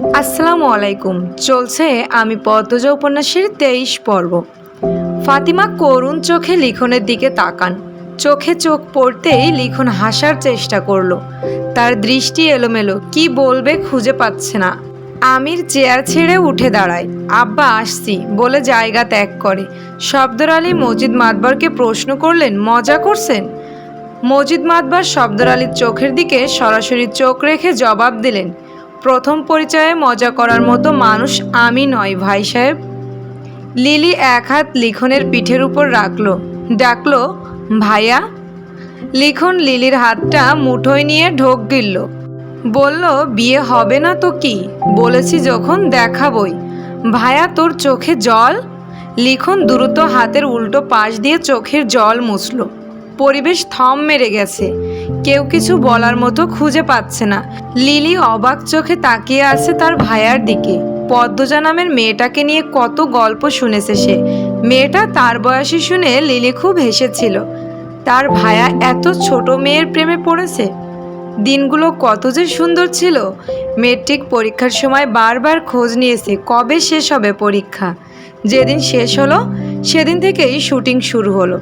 আসসালামু আলাইকুম। চলছে আমি পদ্মজা উপন্যাসের তেইশ পর্ব। ফাতিমা করুণ চোখে লিখনের দিকে তাকান। চোখে চোখ পড়তেই লিখন হাসার চেষ্টা করল। তার দৃষ্টি এলোমেলো, কি বলবে খুঁজে পাচ্ছে না। আমির চেয়ার ছেড়ে উঠে দাঁড়ায়। আব্বা, আসছি। বলে জায়গা ত্যাগ করে। শব্দর আলী মজিদ মাতবরকে প্রশ্ন করলেন, মজা করছেন? মজিদ মাতবার শব্দর আলীর চোখের দিকে সরাসরি চোখ রেখে জবাব দিলেন প্রথম পরিচয়ে মজা করার মতো মানুষ আমি নয়, ভাই সাহেব। লিলি এক হাত লিখনের পিঠের উপর রাখল। ডাকলো, ভাইয়া। লিখন লিলির হাতটা মুঠোয় নিয়ে ঢোক গিলল। বলল, বিয়ে হবে না তো কি? বলেছি যখন দেখাবই। ভাইয়া, তোর চোখে জল? লিখন দ্রুত হাতের উল্টো পাশ দিয়ে চোখের জল মুছল। পরিবেশ থম মেরে গেছে। কেউ কিছু বলার মতো খুঁজে পাচ্ছে না। লিলি অবাক চোখে তাকিয়ে আছে তার ভাইয়ার দিকে। পদ্মজা নামের মেয়েটাকে নিয়ে কত গল্প শুনেছে সে। মেয়েটা তার বয়সী শুনে লিলি খুব হেসেছিল। তার ভাইয়া এত ছোট মেয়ের প্রেমে পড়েছে। দিনগুলো কত যে সুন্দর ছিল। মেট্রিক পরীক্ষার সময় বারবার খোঁজ নিয়েছে কবে শেষ হবে পরীক্ষা। যেদিন শেষ হলো, সেদিন থেকেই শুটিং শুরু হলো।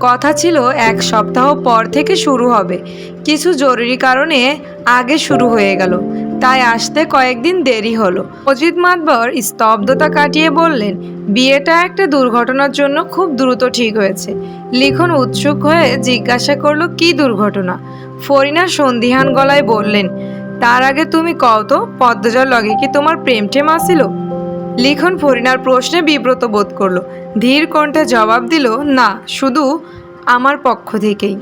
কথা ছিল এক সপ্তাহ পর থেকে শুরু হবে। কিছু জরুরি কারণে আগে শুরু হয়ে গেল। তাই আসতে কয়েকদিন দেরি হলো। অজিত মাতবর স্তব্ধতা কাটিয়ে বললেন, বিয়েটা একটা দুর্ঘটনার জন্য খুব দ্রুত ঠিক হয়েছে। লিখন উৎসুক হয়ে জিজ্ঞাসা করল, কি দুর্ঘটনা? ফরিনা সন্দিহান গলায় বললেন, তার আগে তুমি কও তো, পদ্মজার লগে কি তোমার প্রেম টেম আসিল? লিখন ফরিনার প্রশ্নে বিব্রত বোধ করল। ধীর কণ্ঠে জবাব দিল, না, শুধু আমার পক্ষ থেকেই।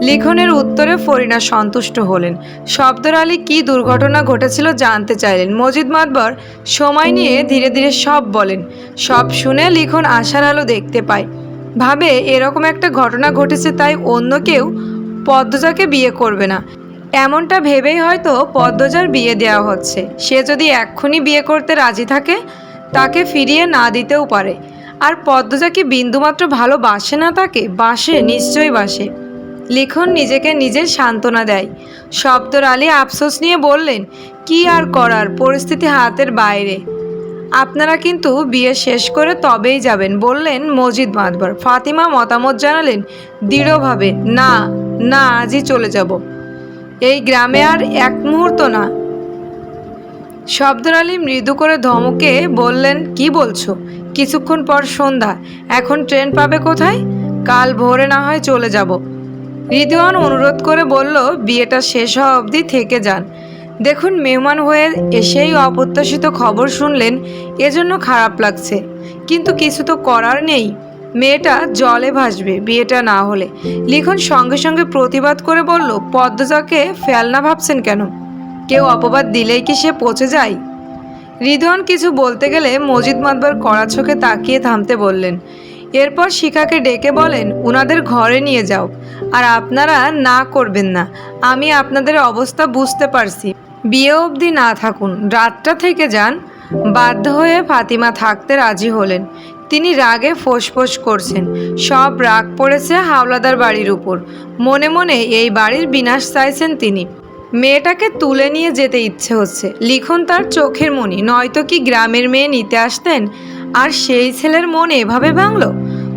লিখনের উত্তরে ফরিনা সন্তুষ্ট হলেন। শব্দর আলী কী দুর্ঘটনা ঘটেছিল জানতে চাইলেন। মজিদ মাতবর সময় নিয়ে ধীরে ধীরে সব বলেন। সব শুনে লিখন আশার আলো দেখতে পায়। ভাবে, এরকম একটা ঘটনা ঘটেছে, তাই অন্য কেউ পদ্মজাকে বিয়ে করবে না। এমনটা ভেবেই হয়তো পদ্মজার বিয়ে দেওয়া হচ্ছে। সে যদি এক্ষুনি বিয়ে করতে রাজি থাকে, তাকে ফিরিয়ে না দিতেও পারে। আর পদ্মজা কি বিন্দুমাত্র ভালোবাসে না তাকে? বাসে, নিশ্চয়ই বাসে। লিখন নিজেকে নিজের সান্ত্বনা দেয়। শব্দর আলী আফসোস নিয়ে বললেন, কি আর করার? পরিস্থিতি হাতের বাইরে। আপনারা কিন্তু বিয়ে শেষ করে তবেই যাবেন। বললেন মজিদ মাতবর। ফাতিমা মতামত জানালেন, দৃঢ়ভাবে, না না, আজই চলে যাব। এই গ্রামে আর এক মুহূর্ত না। শব্দর আলী মৃদু করে ধমকে বললেন, কি বলছো? কিছুক্ষণ পর সন্ধ্যা। এখন ট্রেন পাবে কোথায়? কাল ভোরে না হয় চলে যাব। রিদওয়ান অনুরোধ করে বলল, বিয়েটা শেষ হওয়া অবধি থেকে যান। দেখুন, মেহমান হয়ে এসেই অপ্রত্যাশিত খবর শুনলেন। এজন্য খারাপ লাগছে। কিন্তু কিছু তো করার নেই। মেয়েটা জলে ভাসবে, বিয়েটা না হলে। লিখন সঙ্গে সঙ্গে প্রতিবাদ করে বলল, পদ্মজাকে ফেলনা ভাবছেন কেন? কেউ অপবাদ দিলেই কি সে পচে যায়? রিদওয়ান কিছু বলতে গেলে মজিদ মাতবার কড়া চোখে তাকিয়ে থামতে বললেন, এরপর শিখাকে ডেকে বলেন, উনাদের ঘরে নিয়ে যাও। আর আপনারা না করবেন না, আমি আপনাদের অবস্থা বুঝতে পারছি। বিয়ে অবধি না থাকুন, রাতটা থেকে যান। বাধ্য হয়ে ফাতিমা থাকতে রাজি হলেন। তিনি রাগে ফোঁস করছেন। সব রাগ পড়েছে হাওলাদার বাড়ির উপর। মনে মনে এই বাড়ির বিনাশ চাইছেন তিনি। মেয়েটাকে তুলে নিয়ে যেতে ইচ্ছে হচ্ছে। লিখন তার চোখের মনি নয়তো কি গ্রামের মেয়ে নিতে আসতেন? আর সেই ছেলের মন এভাবে ভাঙল?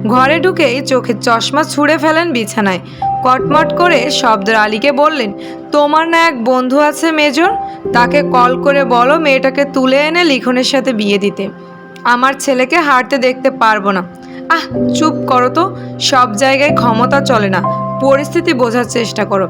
ঘরে ঢুকেই চোখের চশমা ছুঁড়ে ফেলেন বিছানায়। কটমট করে শব্দর আলীকে বললেন, তোমার না এক বন্ধু আছে মেজর? তাকে কল করে বলো মেয়েটাকে তুলে এনে লিখনের সাথে বিয়ে দিতে। আমার ছেলেকে হারতে দেখতে পারব না। আহ, চুপ করো তো, সব জায়গায় ক্ষমতা চলে না। পরিস্থিতি বোঝার চেষ্টা করো।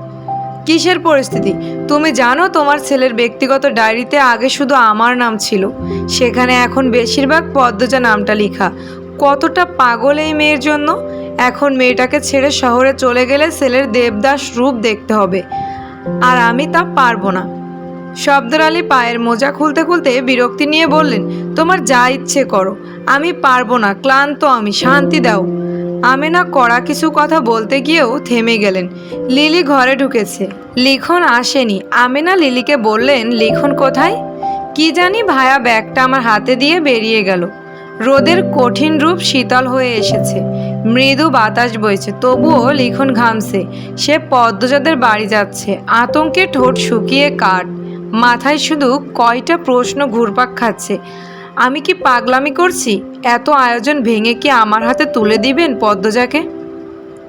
কিসের পরিস্থিতি? তুমি জানো তোমার ছেলের ব্যক্তিগত ডায়েরিতে আগে শুধু আমার নাম ছিল। সেখানে এখন বেশিরভাগ পদ্মজা নামটা লেখা। কতটা পাগল এই মেয়ের জন্য? এখন মেয়েটাকে ছেড়ে শহরে চলে গেলে ছেলের দেবদাস রূপ দেখতে হবে। আর আমি তা পারব না। শব্দর আলী পায়ের মোজা খুলতে খুলতে বিরক্তি নিয়ে বললেন, তোমার যা ইচ্ছে করো, আমি পারব না, ক্লান্ত আমি, শান্তি দাও। আমেনা কড়া কিছু কথা বলতে গিয়েও থেমে গেলেন। লিলি ঘরে ঢুকেছে। লিখন আসেনি। আমেনা লিলিকে বললেন, লিখন কোথায়? কি জানি ভায়া, ব্যাগটা আমার হাতে দিয়ে বেরিয়ে গেল। রোদের কঠিন রূপ শীতল হয়ে এসেছে। মৃদু বাতাস বইছে। তবুও লিখন ঘামছে। সে পদ্মজাদের বাড়ি যাচ্ছে। আতঙ্কে ঠোঁট শুকিয়ে কাঠ মাথায় শুধু কয়টা প্রশ্ন ঘুরপাক খাচ্ছে? আমি কি পাগলামি করছি? এত আয়োজন ভেঙে কি আমার হাতে তুলে দিবেন পদ্মজাকে?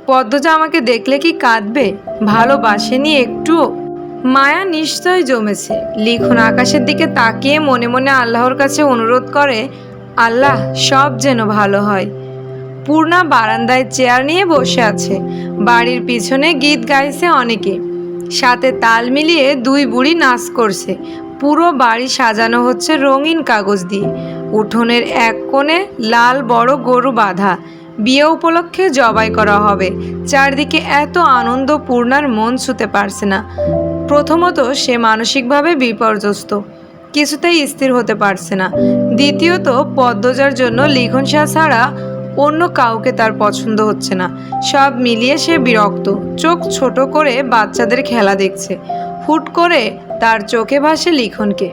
পদ্মজা আমাকে দেখলে কি কাঁদবে? ভালোবাসেনি একটুও? মায়া নিশ্চয় জমেছে। লিখন আকাশের দিকে তাকিয়ে মনে মনে আল্লাহর কাছে অনুরোধ করে, আল্লাহ, সব যেন ভালো হয়। পূর্ণা বারান্দায় চেয়ার নিয়ে বসে আছে। বাড়ির পিছনে গীত গাইছে অনেকে। সাথে তাল মিলিয়ে দুই বুড়ি নাচ করছে। পুরো বাড়ি সাজানো হচ্ছে রঙিন কাগজ দিয়ে। উঠোনের এক কোণে লাল বড় গরু বাঁধা। বিয়ে উপলক্ষে জবাই করা হবে। চারদিকে এত আনন্দ পূর্ণার মন ছুতে পারছে না। প্রথমত সে মানসিকভাবে বিপর্যস্ত। কিছুতেই স্থির হতে পারছে না। দ্বিতীয়ত পদ্মজার জন্য লিখন শাহ ছাড়া অন্য কাউকে তার পছন্দ হচ্ছে না। সব মিলিয়ে সে বিরক্ত। চোখ ছোট করে বাচ্চাদের খেলা দেখছে। হুট করে তার চোখে ভাসে লিখনকে।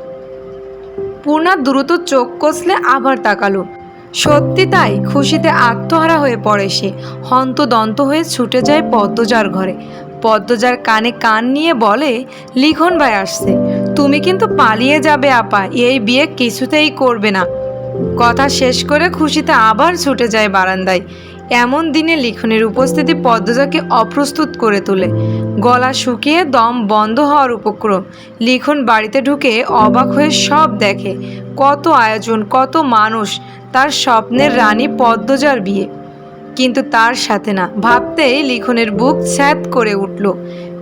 পূর্ণা দ্রুত চোখ কষলে আবার তাকালো। সত্যি তাই খুশিতে আত্মহারা হয়ে পড়ে সে। হন্তদন্ত হয়ে ছুটে যায় পদ্মজার ঘরে। পদ্মজার কানে কান নিয়ে বলে, লিখন ভাই আসছে। তুমি কিন্তু পালিয়ে যাবে, আপা। এই বিয়ে কিছুতেই করবে না। কথা শেষ করে খুশিতে আবার ছুটে যায় বারান্দায়। এমন দিনে লিখনের উপস্থিতি পদ্মজাকে অপ্রস্তুত করে তোলে। গলা শুকিয়ে দম বন্ধ হওয়ার উপক্রম। লিখন বাড়িতে ঢুকে অবাক হয়ে সব দেখে। কত আয়োজন, কত মানুষ, তার স্বপ্নের রানী পদ্মজার বিয়ে। কিন্তু তার সাথে না, ভাবতেই লিখনের বুক স্যাত করে উঠল।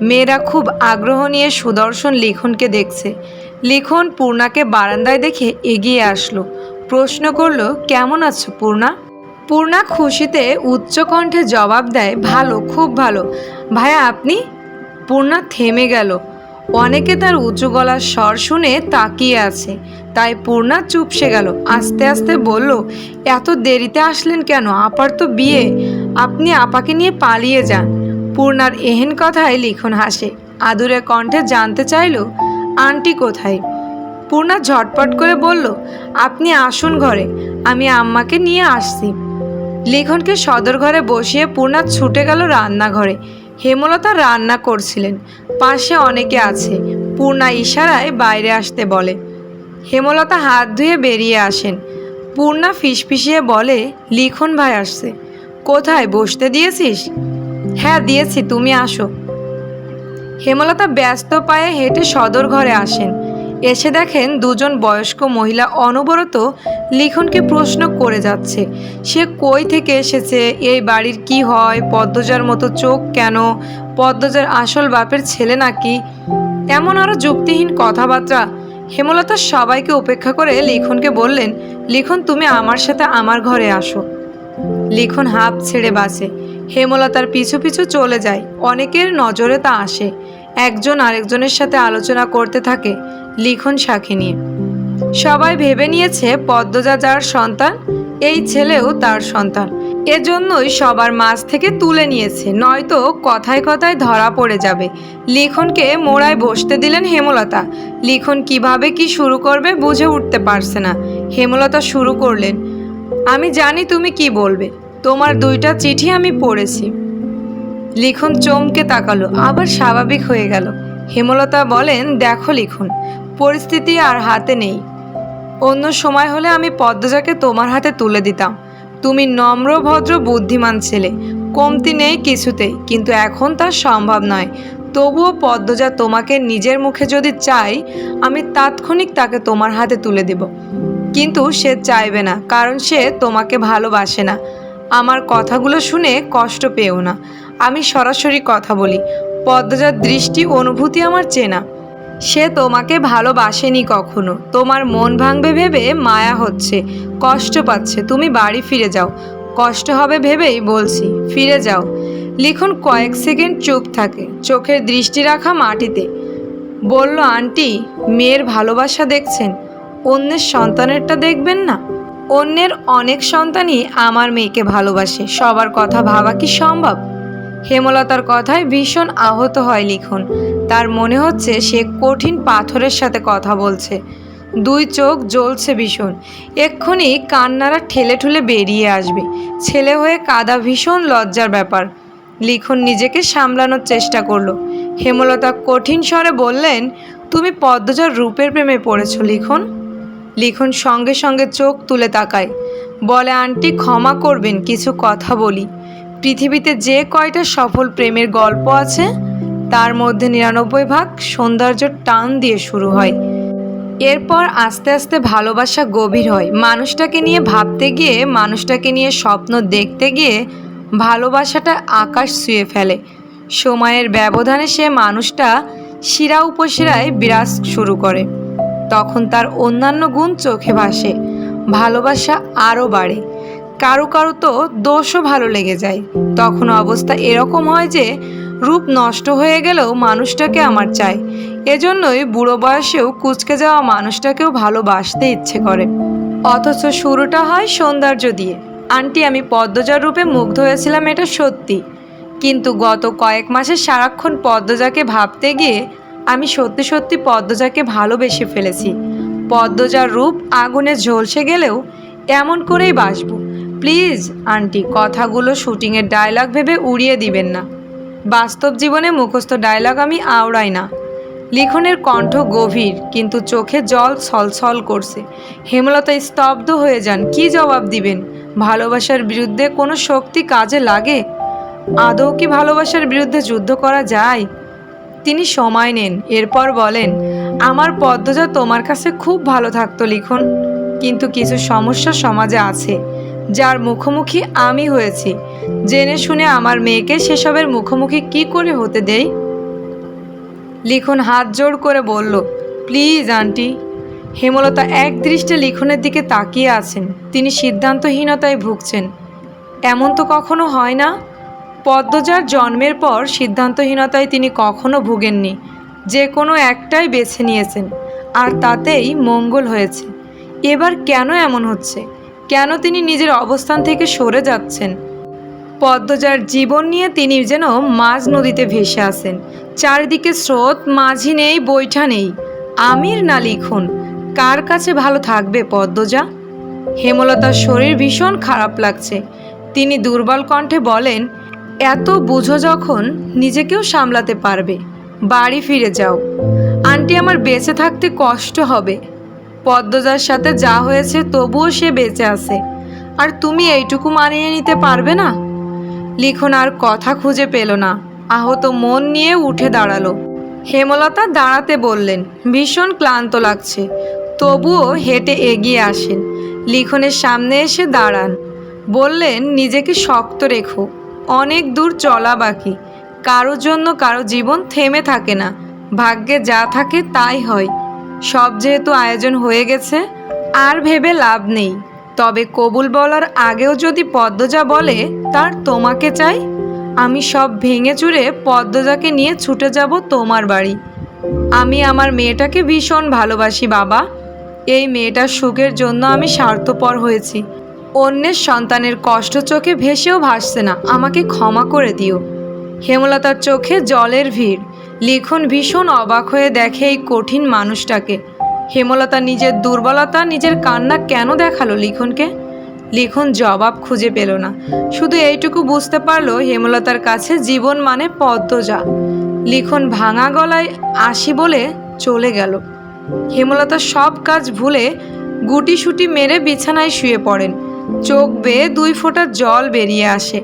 মেয়েরা খুব আগ্রহ নিয়ে সুদর্শন লিখনকে দেখছে। লিখন পূর্ণাকে বারান্দায় দেখে এগিয়ে আসলো। প্রশ্ন করল, কেমন আছো পূর্ণা? পূর্ণা খুশিতে উচ্চকণ্ঠে জবাব দেয়, ভালো, খুব ভালো। ভাইয়া, আপনি? পূর্ণা থেমে গেল। অনেকে তার উঁচু গলার স্বর শুনে তাকিয়ে আছে। তাই পূর্ণা চুপসে গেল, আস্তে আস্তে বলল, এত দেরিতে আসলেন কেন? আপার তো বিয়ে। আপনি আপাকে নিয়ে পালিয়ে যান। পূর্ণার এহেন কথায় লিখন হাসে। আদুরে কণ্ঠে জানতে চাইল, আন্টি কোথায়? পূর্ণা ঝটপট করে বলল, আপনি আসুন ঘরে, আমি আম্মাকে নিয়ে আসছি। লিখনকে সদর ঘরে বসিয়ে পূর্ণা ছুটে গেল রান্নাঘরে। হেমলতা রান্না করছিলেন। পাশে অনেকে আছে। পূর্ণা ইশারায় বাইরে আসতে বলে। হেমলতা হাত ধুয়ে বেরিয়ে আসেন। পূর্ণা ফিসফিসিয়ে বলে, লিখন ভাই আসছে। কোথায়? বসতে দিয়েছিস? হ্যাঁ দিয়েছি, তুমি আসো। হেমলতা ব্যস্ত পায়ে হেঁটে সদর ঘরে আসেন। এসে দেখেন দুজন বয়স্ক মহিলা অনবরত লিখনকে প্রশ্ন করে যাচ্ছে। সে কই থেকে এসেছে? এই বাড়ির কি হয়? পদ্মজার মতো চোখ কেন? পদ্মজার আসল বাপের ছেলে নাকি? এমন আরও যুক্তিহীন কথাবার্তা। হেমলতা সবাইকে উপেক্ষা করে লিখনকে বললেন, লিখন, তুমি আমার সাথে আমার ঘরে আসো। লিখন হাঁপ ছেড়ে বাসে। হেমলতার পিছু পিছু চলে যায়। অনেকের নজরে তা আসে। একজন আরেকজনের সাথে আলোচনা করতে থাকে। লিখন সাক্ষী নিয়ে সবাই ভেবে নিয়েছে পদ্মজা যার সন্তান, এই ছেলেও তার সন্তান। এজন্যই সবার মাঝ থেকে তুলে নিয়েছে, নয়তো কথায় কথায় ধরা পড়ে যাবে। লিখনকে মোড়ায় বসতে দিলেন হেমলতা। লিখন কীভাবে কি শুরু করবে বুঝে উঠতে পারছে না। হেমলতা শুরু করলেন, আমি জানি তুমি কি বলবে, তোমার দুইটা চিঠি আমি পড়েছি। লিখন চমকে তাকালো, আবার স্বাভাবিক হয়ে গেল। হেমলতা বলেন, দেখো লিখন পরিস্থিতি আর হাতে নেই। অন্য সময় হলে আমি পদ্মজাকে তোমার হাতে তুলে দিতাম। তুমি নম্র, ভদ্র, বুদ্ধিমান ছেলে। কমতি নেই কিছুতেই কিন্তু এখন তা সম্ভব নয়। তবুও পদ্মজা তোমাকে নিজের মুখে যদি চাই, আমি তাৎক্ষণিক তাকে তোমার হাতে তুলে দেব। কিন্তু সে চাইবে না, কারণ সে তোমাকে ভালোবাসে না। আমার কথাগুলো শুনে কষ্ট পেও না। আমি সরাসরি কথা বলি। পদ্মজার দৃষ্টি, অনুভূতি আমার চেনা। সে তোমাকে ভালোবাসেনি কখনো। তোমার মন ভাঙবে ভেবে মায়া হচ্ছে, কষ্ট পাচ্ছে। তুমি বাড়ি ফিরে যাও। কষ্ট হবে ভেবেই বলছি, ফিরে যাও। লিখন কয়েক সেকেন্ড চুপ থাকে, চোখের দৃষ্টি রাখা মাটিতে। বলল, আন্টি, মেয়ের ভালোবাসা দেখছেন? অন্যের সন্তানেরটা দেখবেন না? অন্যের অনেক সন্তানই আমার মেয়েকে ভালোবাসে। সবার কথা ভাবা কি সম্ভব? হেমলতার কথায় ভীষণ আহত হয় লিখন। তার মনে হচ্ছে সে কঠিন পাথরের সাথে কথা বলছে। দুই চোখ জ্বলছে ভীষণ। এক্ষুনি কান্নারা ঠেলে ঠুলে বেরিয়ে আসবে। ছেলে হয়ে কাদা ভীষণ লজ্জার ব্যাপার। লিখন নিজেকে সামলানোর চেষ্টা করল। হেমলতা কঠিন স্বরে বললেন, তুমি পদ্মজার রূপের প্রেমে পড়েছ লিখন। লিখন সঙ্গে সঙ্গে চোখ তুলে তাকায়। বলে, আন্টি, ক্ষমা করবেন, কিছু কথা বলি। পৃথিবীতে যে কয়টা সফল প্রেমের গল্প আছে, তার মধ্যে নিরানব্বই ভাগ সৌন্দর্য টান দিয়ে শুরু হয়। এরপর আস্তে আস্তে ভালোবাসা গভীর হয়। মানুষটাকে নিয়ে ভাবতে গিয়ে, মানুষটাকে নিয়ে স্বপ্ন দেখতে গিয়ে ভালোবাসাটা আকাশ ছুঁয়ে ফেলে। সময়ের ব্যবধানে সে মানুষটা শিরা উপশিরায় বিরাজ শুরু করে। তখন তার অন্যান্য গুণ চোখে ভাসে। ভালোবাসা আরও বাড়ে। কারও কারও তো দোষও ভালো লেগে যায়। তখন অবস্থা এরকম হয় যে, রূপ নষ্ট হয়ে গেলেও মানুষটাকে আমার চাই এজন্যই বুড়ো বয়সেও কুচকে যাওয়া মানুষটাকেও ভালোবাসতে ইচ্ছে করে। অথচ শুরুটা হয় সৌন্দর্য দিয়ে। আন্টি, আমি পদ্মজার রূপে মুগ্ধ হয়েছিলাম এটা সত্যি। কিন্তু গত কয়েক মাসে সারাক্ষণ পদ্মজাকে ভাবতে গিয়ে আমি সত্যি সত্যি পদ্মজাকে ভালোবেসে ফেলেছি। পদ্মজার রূপ আগুনে ঝলসে গেলেও এমন করেই বাসবো। প্লিজ, আন্টি, কথাগুলো শুটিংয়ের ডায়লগ ভেবে উড়িয়ে দিবেন না। বাস্তব জীবনে মুখস্থ ডায়লগ আমি আওড়াই না। লিখনের কণ্ঠ গভীর, কিন্তু চোখে জল ছলছল করছে। হেমলতা স্তব্ধ হয়ে যান, কি জবাব দিবেন? ভালোবাসার বিরুদ্ধে কোনো শক্তি কাজে লাগে? আদৌ কি ভালোবাসার বিরুদ্ধে যুদ্ধ করা যায়? তিনি সময় নেন, এরপর বলেন, আমার পদ্মজা তোমার কাছে খুব ভালো থাকতো লিখন, কিন্তু কিছু সমস্যা সমাজে আছে। যার মুখোমুখি আমি হয়েছি। জেনে শুনে আমার মেয়েকে সেসবের মুখোমুখি কি করে হতে দেই? লিখন হাত জোড় করে বলল, প্লিজ, আন্টি। হেমলতা এক দৃষ্টে লিখনের দিকে তাকিয়ে আছেন। তিনি সিদ্ধান্তহীনতায় ভুগছেন। এমন তো কখনো হয় না? পদ্মজার জন্মের পর সিদ্ধান্তহীনতায় তিনি কখনো ভুগেননি। যে কোনো একটাই বেছে নিয়েছেন। আর তাতেই মঙ্গল হয়েছে। এবার কেন এমন হচ্ছে? কেন তিনি নিজের অবস্থান থেকে সরে যাচ্ছেন? পদ্মজার জীবন নিয়ে তিনি যেন মাঝ নদীতে ভেসে আসেন। চারিদিকে স্রোত, মাঝি নেই, বৈঠা নেই। আমির না লিখুন, কার কাছে ভালো থাকবে পদ্মজা? হেমলতার শরীর ভীষণ খারাপ লাগছে। তিনি দুর্বল কণ্ঠে বলেন, এত বুঝো যখন নিজেকেও সামলাতে পারবে। বাড়ি ফিরে যাও। আন্টি আমার বেঁচে থাকতে কষ্ট হবে। পদ্মজার সাথে যা হয়েছে তবুও সে বেঁচে আছে। আর তুমি এইটুকু মানিয়ে নিতে পারবে না? লিখন আর কথা খুঁজে পেল না। আহত মন নিয়ে উঠে দাঁড়াল। হেমলতা দাঁড়াতে বললেন, ভীষণ ক্লান্ত লাগছে। তবুও হেঁটে এগিয়ে আসেন। লিখনের সামনে এসে দাঁড়ান। বললেন, নিজেকে শক্ত রেখো। অনেক দূর চলা বাকি। কারোর জন্য কারও জীবন থেমে থাকে না। ভাগ্যে যা থাকে তাই হয়। সব যেহেতু আয়োজন হয়ে গেছে, আর ভেবে লাভ নেই। তবে কবুল বলার আগেও যদি পদ্মজা বলে, তার তোমাকে চাই। আমি সব ভেঙে চুরে পদ্মজাকে নিয়ে ছুটে যাব তোমার বাড়ি। আমি আমার মেয়েটাকে ভীষণ ভালোবাসি, বাবা। এই মেয়েটার সুখের জন্য আমি স্বার্থপর হয়েছি। অন্যের সন্তানের কষ্ট চোখে ভেসেও ভাসছে না। আমাকে ক্ষমা করে দিও। হেমলতার চোখে জলের ভিড়। লিখন ভীষণ অবাক হয়ে দেখে এই কঠিন মানুষটাকে। হেমলতা নিজের দুর্বলতা, নিজের কান্না কেন দেখাল লিখনকে? লিখন জবাব খুঁজে পেল না। শুধু এইটুকু বুঝতে পারল হেমলতার কাছে জীবন মানে পদ্মজা লিখন ভাঙা গলায় আসি বলে চলে গেল। হেমলতা সব কাজ ভুলে গুটি সুটি মেরে বিছানায় শুয়ে পড়েন। চোখ বেয়ে দুই ফোঁটা জল বেরিয়ে আসে।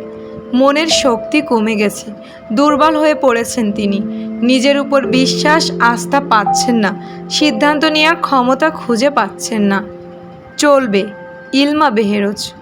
মনের শক্তি কমে গেছে। দুর্বল হয়ে পড়েছেন তিনি। নিজের উপর বিশ্বাস, আস্থা পাচ্ছেন না। সিদ্ধান্ত নেওয়ার ক্ষমতা খুঁজে পাচ্ছেন না। চলবে ইলমা বেহেরোজ